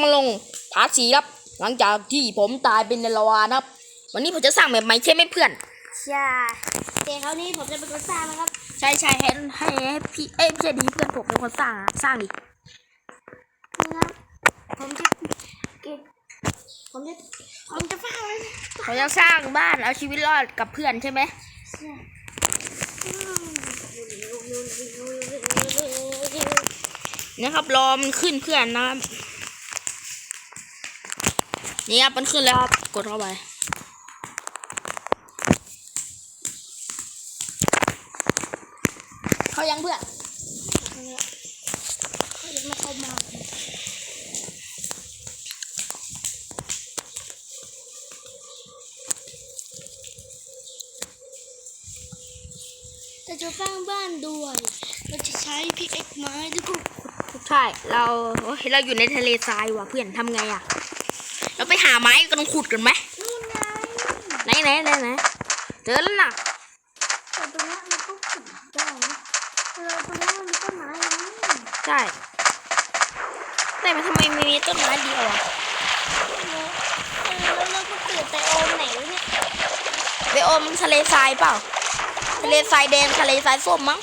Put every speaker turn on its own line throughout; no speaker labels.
มาลงพาร์ทสีครับ หลังจากที่ผมตายเป็นในลาวานะครับ วันนี้ผมจะสร้างแบบใหม่ใช่ไหมเพื่อน
ใช่แต่คราวนี้ผมจะเป็นคนสร้างนะครับ
ใช่ใช่ให้ให้ให้พี่เอ้ยพี่ดีเพื่อนผมเป็นคนสร้างอะสร้างดิ
นี่ครับผมจะเก็บผมจะผมจะสร้างเลย
ผมจะสร้างบ้านเอาชีวิตรอดกับเพื่อนใช่ไหม
ใช่อืม
นะครับรอมันขึ้นเพื่อนนะครับ นี่ครับมันขึ้นแล้วครับ กดเข้าไป เขายังเพื่อน
เขายังไม่เข้ามาแต่จะสร้างบ้านด้วย เราจะใช้พิกเอ็กไม้แล้วก็ขุด
ใช่ เราโอ้ยเราอยู่ในทะเลทรายว่ะเพื่อนทำไงอะเราไปหาไม้กันขุดกันไหม
นู่นไง
ไหนไหนไหนไหนเจอแล้วน่ะ
แต่ตรงนี้มันก็ขุดได้นะเราตรงนี้มันมีต้นไม้นะ
ใช่แต่มันทำไมมีต้นไม้เดียวอะ
แล้วเราก็เกิดไปโอมไหนวะเนี่ย
ไปอมทะเลทรายเปล่าทะเลทรายแดงทะเลทรายส้มมั้ง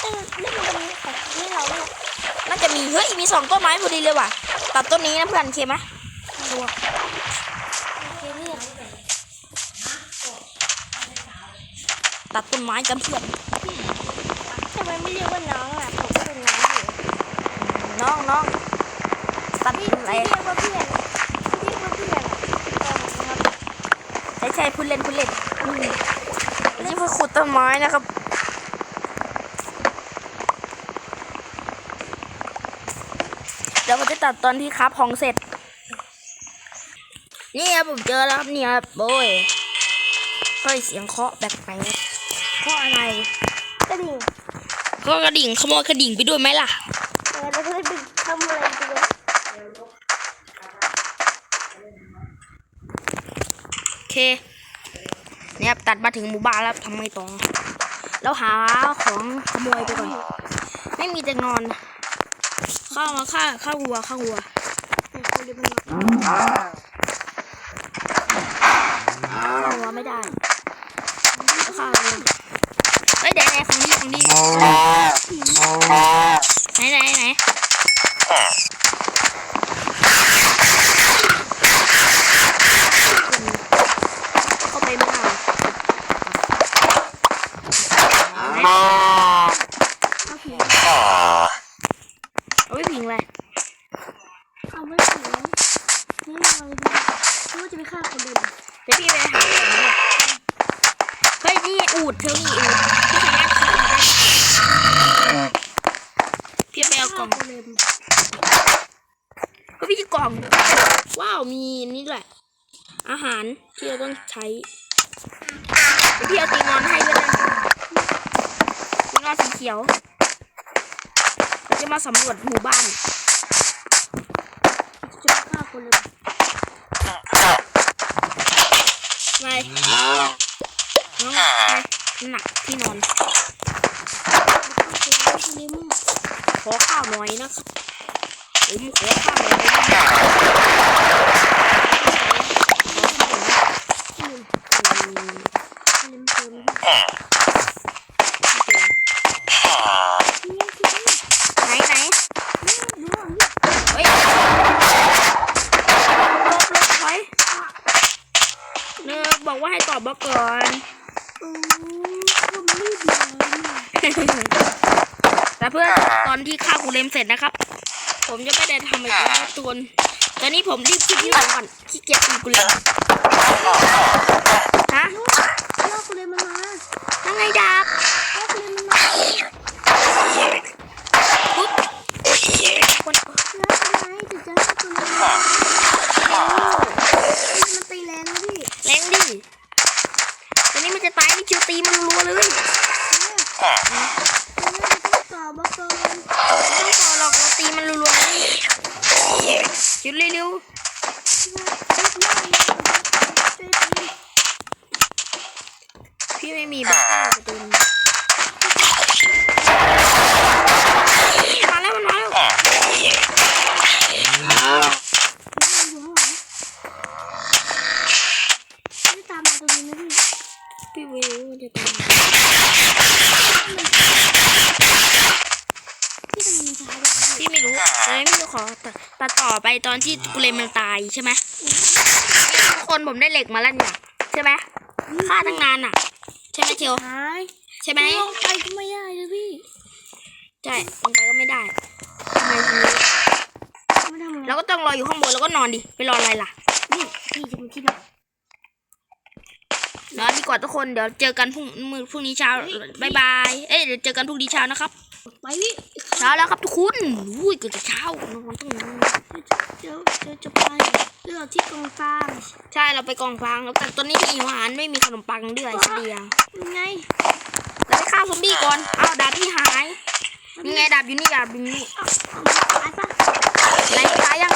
แต่นี่มันเป็นของที่เราเนี่ย
น่าจะมีเฮ้ยมีสองต้นไม้พอดีเลยว่ะตัดต้นนี้นะเพื่อนโอเคไหม
ตัวโอเคเนี่ย
ตัดต้นไม้กันเพื่อน
ทำไมไม่เรียกว่าน้องอะผมก็เป็นน้องอยู่
น้องน้องตัด
ที่
อะไร
ที่เรียกว่าเพื่อนที่เรียกว่าเพื่อนอะเออครับ
ใช่ใช่พูดเล่นพูดเล่นอืมนี่พวกขุดต้นไม้นะครับเดี๋ยวผมจะตัดตอนที่ครับของเสร็จ นี่ครับผมเจอแล้วครับนี่ครับโอ้ยเฮ้ยเสียงเคาะแปลกๆเคาะอะไร
กระดิ่ง
เคาะกระดิ่งขโมยกระดิ่งไปด้วยไหมล่ะ
เออแล้วก็ไปทำอะไรตัว
โอเคเนี่ยครับตัดมาถึงหมู่บ้านแล้วทำไงต่อแล้วหาของขโมยไปก่อน ไม่มีแต่นอน เข้ามาฆ่าฆ่าวัวฆ่าวัว
เนี่ยเขาเรียกว่าน้อง
ฆ่าวัว ไม่ได้แล้วฆ่าวัวเฮ้ยเดี๋ยวไหนของดีของดีไหนไหนไหนเข้าไปไม่ได้
เอาผี
เอาไม่พิงเลย
เอาไม่ผีนี่เราดูคิดว่าจะไปฆ่าคนเดิม
เดี๋ยวพี่ไปหาของเนี่ยเฮ้ยนี่อูดเธอนี่อูดพี่สามารถขี่ได้พี่ไปเอา กล่อง
เดิม
ก็พี่กล่อง ว้าว มีนี่ด้วย อาหารที่เราต้องใช้พี่เอาตีนอนให้ด้วยนะตีนอนสีเขียวเราจะมาสำรวจหมู่บ้าน
จะไปฆ่าคนเดิม
ไปน้องไปหนักที่นอน
คนเดิม
ขอข้าวหน่อยนะครับ ผมขอข้าวหน่อยไหนไหนเฮ้ยลบลบถอยเนอบอกว่าให้ตอบบล็อกก่อนแต่เพื่อนตอนที่ฆ่ากูเลมเสร็จนะครับ ผมจะไม่ได้ทำอะไรกับตัวตอนนี้ผมรีบขึ้นที่หลังก่อนขี้เกียจตีกูเลมฮะนั่งไงดาบปุ๊บคนแรงดิตอนนี้มันจะตายนี่คิวตีมันรัวๆเลยไม่ต้องต่อหรอกเราตีมันรัวๆเลยคิวเร็วๆพี่ไม่มีบ้าประตูนี้มาแล้วมันมาแล้ว ขอตัด ตัดต่อไปตอนที่กูเลมมันตายใช่ไหมทุกคนผมได้เหล็กมาแล้วเนี่ยใช่ไหมฆ่าตั้งนานอะ ใช่ไหมเชียว
หาย
ใช่ไหม
ลงไปก็ไม่ได้เลยพี่
ใช่ลงไปก็ไม่ได้ทำไมทีนี้
ไม่ทำไง
เราก็ต้องรออยู่ข้างบนแล้วก็นอนดิไปรออะไรล่ะ
นี่พี่จะมาคิดว่า
นอนดีกว่าทุกคนเดี๋ยวเจอกันพรุ่งมือพรุ่งนี้เช้าบายบายเอ้ยเดี๋ยวเจอกันพรุ่งนี้เช้านะครับ
ไปพี่
เช้าแล้วครับทุกคนอุ้ยเกือบจะเช้านอนต้องนอน
เดี๋ยวเดี๋ยวจะไปเรื่องที่กองฟาง
ใช่เราไปกองฟางแล้วแต่ตอนนี้ที่หิวอาหารไม่มีขนมปังด้วยเฉลียง
ยังไง
เราไปฆ่าซอมบี้ก่อนอ้าวดาบที่หายยังไงดาบอยู่นี่ดาบอยู่นี่
เอาเอามาตายปะ
ไหนตายยัง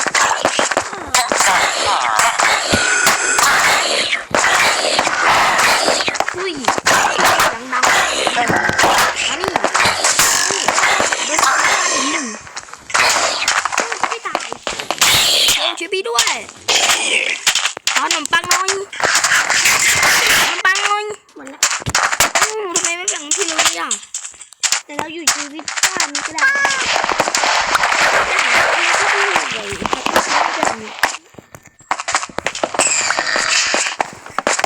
อุ้ยดังดังๆอันนี้นี่เบอร์สามหนึ่ง
ไม่ตาย
เอ็มช่วยพี่ด้วยขอขนม ปังหน่อยขนมปังหน่อย
หมดแล้ว
อืมทำไมไม่แบ่งพี่เลยอะ
แต่เราอยู่ชีวิตบ้านนี้ก็ได้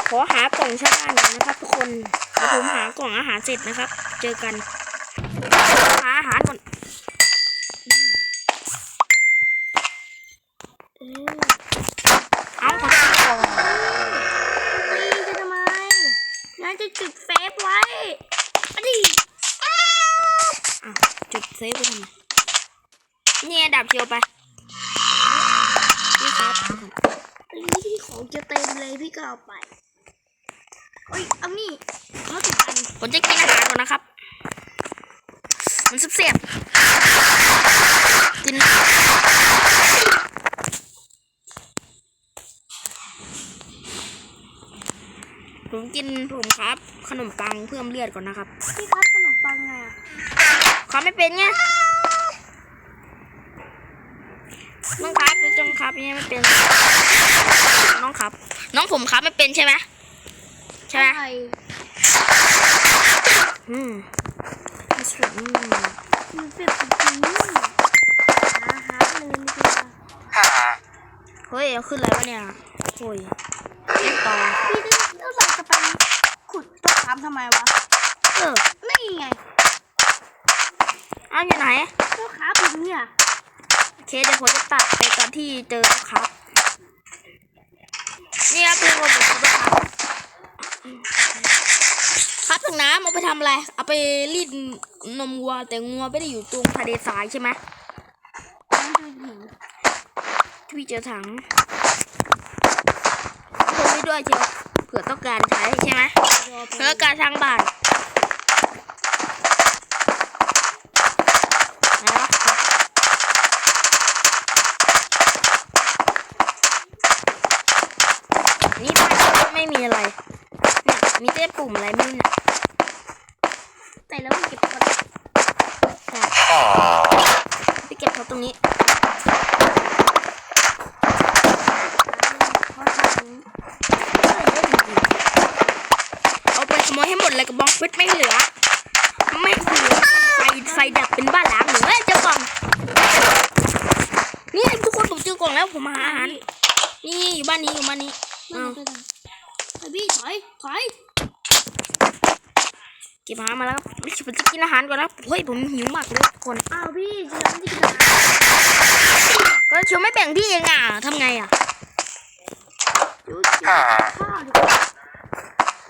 ขอหากล่องชาวบ้านก่อนนะครับทุกคนเดี๋ยวผมหากล่องอาหารเสร็จนะครับ เจอกัน หาอาหารก่อน
เออ
เอาขอโทษก่อน
ตีจะทำไมงั้นจะจุดเฟซไว้อะดิ
อะจุดเซฟไปทำไม เนี่ยดับเชียวไปนี่ครับ
อันนี้ที่ของจะเต็มเลยพี่ก็เอาไปเอ้ยเอานี่เขาติดกัน
ผมจะกินอาหารก่อนนะครับ มันเสียบๆกินผมกินผมครับ ขนมปังเพิ่มเลือดก่อนนะครับ
พี่ครับขนมปังไงอะ
เขาไม่เป็นไง น้องครับจงครับยังไม่เป็น น้องครับ น้องผมครับไม่เป็นใช่ไหมใช่ไหม
ใช่
อืมไม่ใช่อืม
มันเปรี้ยวจริงๆอาหารเลยไม่ใช่
เฮ้ยเอาขึ้นอะไรวะเนี่ยโอ้ยเล่นต่อ
พี่แล้วเราจะไปขุดต้นขามทำไมวะ
เออ
นี่ไง
เอาอยู่ไหน
ต้นขามอยู่เนี่ย
โอ เคเดี๋ยวผมจะตัดไปตอนที่เจอครับ นี่ครับคือผมจะครับครับถังน้ำเอาไปทำอะไร เอาไปรีดนมวัวแต่งัวไม่ได้อยู่ตรงทะเลทรายใช่ไหมที่พี่เจอถังพกไว้ด้วยเชียวเผื่อต้องการใช้ใช่ไหมเผื่อการทางบ้านวะนี่บ้านไม่มีอะไร เนี่ย มีแต่ปุ่มอะไรไม่รู้เนี่ย
แต่แล้วมันเก็บก่อน
ใช่ไปเก็บเขาตรงนี้
เพราะทาง
เอาไปขโมยให้หมดเลยกระบองเพชรไม่เหลือ ไม่เหลือไฟไฟดับเป็นบ้านล้างหรือเอ้ยเจอกล่องนี่ทุกคนผมเจอกล่องแล้วผมหาอาหารนี่อยู่บ้านนี้อยู่บ้านนี้
ไม่
เอา
ได้ไปพี่ถอยถอย
เก็บอาหารมาแล้วครับผมจะกินอาหารก่อนนะเฮ้ยผมหิวมากเลยทุกคน
อ้าวพี่จะทำที่ไหน
ก็เชียวไม่แบ่งพี่เองอะทำไงอะ
ดูสิข้าวดีกว่า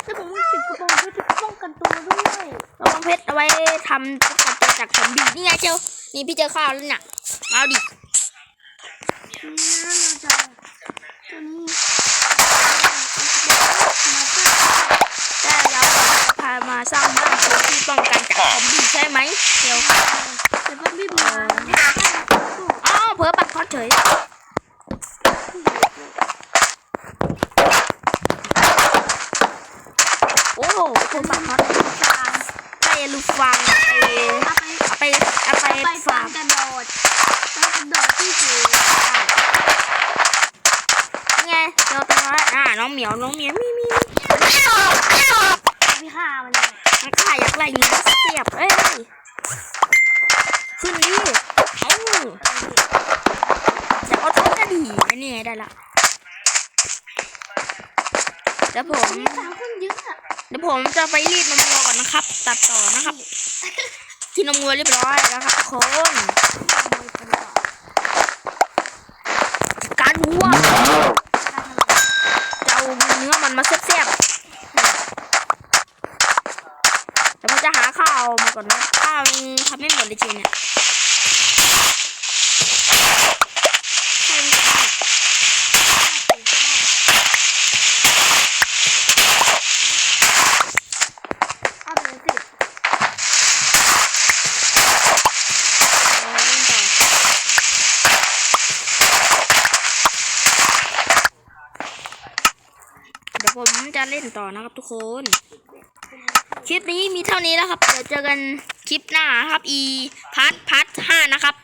แต่ผมเก็บกระบอกเพื่อจะป้องกันตัวด้วย
กระบองเพชรเอาไว้ทำตุ๊กตาจากซอมบี้นี่ไงเชียวนี่พี่เจอข้าวแล้วเนี่ยเอาดิ
นี่นะเราจะตัวนี้ เพื่อ
ที่ป้องกันจากซอมบี้ใช่ไหมเชียว
แต่ว่าพี่มาไม่ได้
อ้าวเผลอปักคอเฉย โอ้โหผมปักคอ
ฟาง
ใส่ลูกฟังไป
เอาไป
เอาไปเอาไป
ไปฟา
ฝาง ก
กระโดดฟางกระโดดที่สูง
นี่ไงเราตัวน้อยอ่าน้องเหมียวน้องเหมียว เดี๋ยวผม
มีสามคนเยอะอะ
เดี๋ยวผมจะไปรีดนมวัวก่อนนะครับ ตัดต่อนะครับที่นมวัวเรียบร้อยแล้วครับทุกคน การวัวจะเอาเนื้อมันมาเสียบๆเดี๋ยวผมจะหาข้าวมาก่อนนะข้าวยังทำไม่หมดเลยจริงเนี่ยข้าวยังทำไม่หมด
เอาไปเลยสิ
เอาเล่นต่อเดี๋ยวผมจะเล่นต่อนะครับทุกคน คลิปนี้มีเท่านี้แล้วครับ เดี๋ยวเจอกันคลิปหน้าครับ อีพาร์ทพาร์ทห้านะครับ